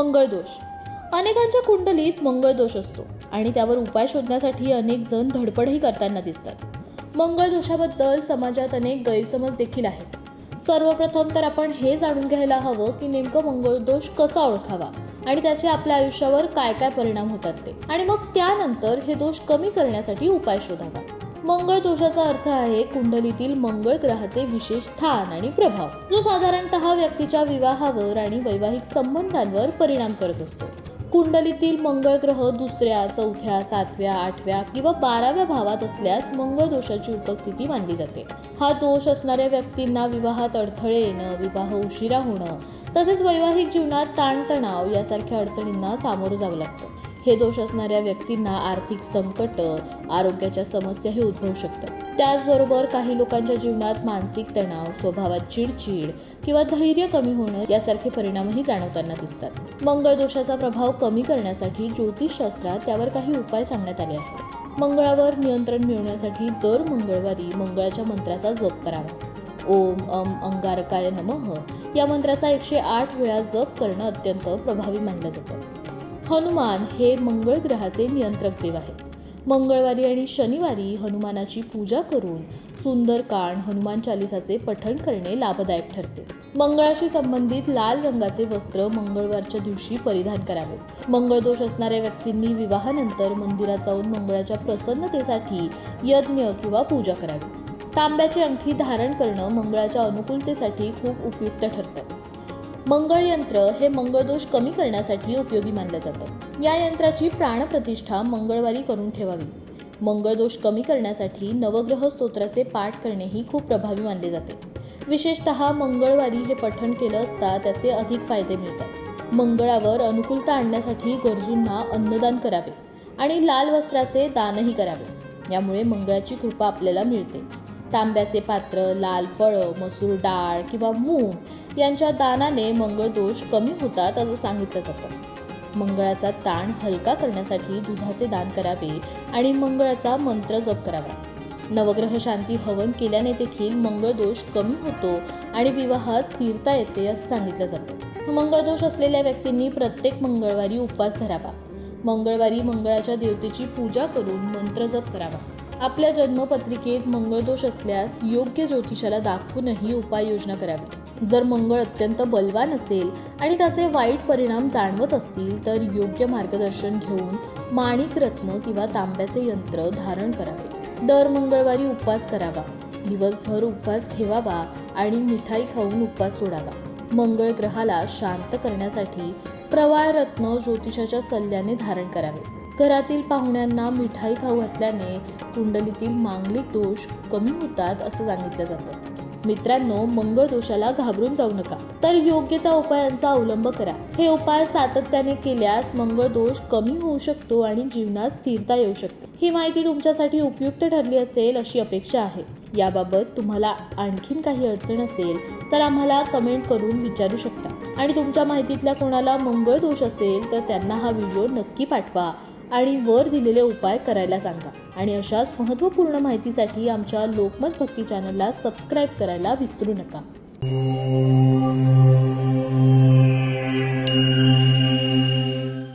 मंगळदोष अनेकांच्या कुंडलीत मंगळदोष असतो आणि त्यावर उपाय शोधण्यासाठी अनेक जण धडपडही करताना दिसतात. मंगळ दोषाबद्दल समाजात अनेक गैरसमज देखील आहेत. सर्वप्रथम तर आपण हे जाणून घ्यायला हवं की नेमकं मंगळदोष कसा ओळखावा आणि त्याचे आपल्या आयुष्यावर काय काय परिणाम होतात ते. आणि मग त्यानंतर हे दोष कमी करण्यासाठी उपाय शोधावा. मंगळ दोषाचा अर्थ आहे कुंडलीतील मंगळ ग्रहाचे विशेष स्थान आणि प्रभाव जो साधारणतः व्यक्तीच्या विवाहावर आणि वैवाहिक संबंधांवर परिणाम करत असतो. कुंडलीतील मंगळ ग्रह दुसऱ्या चौथ्या सातव्या आठव्या किंवा बाराव्या भावात असल्यास मंगळ दोषाची उपस्थिती मानली जाते. हा दोष असणाऱ्या व्यक्तींना विवाहात अडथळे येणं विवाह उशिरा होणं तसेच वैवाहिक जीवनात ताणतणाव यासारख्या अडचणींना सामोरं जावं लागतं. हे दोष असणाऱ्या व्यक्तींना आर्थिक संकट आरोग्याच्या समस्याही उद्भवू शकतात. त्याचबरोबर काही लोकांच्या जीवनात मानसिक तणाव स्वभावात चिडचिड किंवा धैर्य कमी होणं यासारखे परिणामही जाणवताना दिसतात. मंगळ दोषाचा प्रभाव कमी करण्यासाठी ज्योतिषशास्त्रात त्यावर काही उपाय सांगण्यात आले आहेत. मंगळावर नियंत्रण मिळवण्यासाठी दर मंगळवारी मंगळाच्या मंत्राचा जप करावा. ओम अम अंगारकाय नमः या मंत्राचा एकशे आठ वेळा जप करणं अत्यंत प्रभावी मानलं जातं. हनुमान हे मंगळ ग्रहाचे नियंत्रक देव आहेत. मंगळवारी आणि शनिवारी हनुमानाची पूजा करून सुंदरकांड हनुमान चालिसाचे पठण करणे लाभदायक ठरते. मंगळाशी संबंधित लाल रंगाचे वस्त्र मंगळवारच्या दिवशी परिधान करावे. मंगळ दोष असणाऱ्या व्यक्तींनी विवाहानंतर मंदिरात जाऊन मंगळाच्या प्रसन्नतेसाठी यज्ञ किंवा पूजा करावी. तांब्याची अंगठी धारण करणं मंगळाच्या अनुकूलतेसाठी खूप उपयुक्त ठरतं. मंगळ यंत्र हे मंगळदोष कमी करण्यासाठी उपयोगी मानलं जातं. या यंत्राची प्राणप्रतिष्ठा मंगळवारी करून ठेवावी. मंगळदोष कमी करण्यासाठी नवग्रह स्तोत्राचे पाठ करणेही खूप प्रभावी मानले जाते. विशेषतः मंगळवारी हे पठण केलं असता त्याचे अधिक फायदे मिळतात. मंगळावर अनुकूलता आणण्यासाठी गरजूंना अन्नदान करावे आणि लाल वस्त्राचे दानही करावे. यामुळे मंगळाची कृपा आपल्याला मिळते. तांब्याचे पात्र लाल फळं मसूर डाळ किंवा मूग यांच्या दानाने मंगळ दोष कमी होतात असं सांगितलं जातं. मंगळाचा ताण हलका करण्यासाठी दुधाचे दान करावे आणि मंगळाचा मंत्र जप करावा. नवग्रह शांती हवन केल्याने देखील मंगळ दोष कमी होतो आणि विवाहात स्थिरता येते असं सांगितलं जातं. मंगळ दोष असलेल्या व्यक्तींनी प्रत्येक मंगळवारी उपवास धरावा. मंगळवारी मंगळाच्या देवतेची पूजा करून मंत्र जप करावा. आपल्या जन्मपत्रिकेत मंगळदोष असल्यास योग्य ज्योतिषाला दाखवूनही उपाययोजना करावी. जर मंगळ अत्यंत बलवान असेल आणि त्याचे वाईट परिणाम जाणवत असतील तर योग्य मार्गदर्शन घेऊन माणिक रत्न किंवा तांब्याचे यंत्र धारण करावे. दर मंगळवारी उपवास करावा. दिवसभर उपवास ठेवावा आणि मिठाई खाऊन उपवास सोडावा. मंगळ ग्रहाला शांत करण्यासाठी प्रवाळ रत्न ज्योतिषाच्या सल्ल्याने धारण करावे. घरातील पाहुण्यांना मिठाई खाऊ घातल्याने कुंडलीतील मांगलिक दोष कमी होतात असं सांगितलं जातं. मित्रांनो मंगळ दोषाला घाबरून जाऊ नका. तर योग्य त्या उपायांचा अवलंब करा. हे उपाय सातत्याने केल्यास मंगळ दोष कमी होऊ शकतो आणि जीवनात स्थिरता येऊ शकते. ही माहिती तुमच्यासाठी उपयुक्त ठरली असेल अशी अपेक्षा आहे. याबाबत तुम्हाला आणखीन काही अडचण असेल तर आम्हाला कमेंट करून विचारू शकता. आणि तुमच्या माहितीतल्या कोणाला मंगळ दोष असेल तर त्यांना हा व्हिडिओ नक्की पाठवा. आणि वर दिलेले उपाय करायला सांगा. आणि अशाच महत्त्वपूर्ण माहितीसाठी आमच्या लोकमत भक्ती चॅनलला सबस्क्राईब करायला विसरू नका.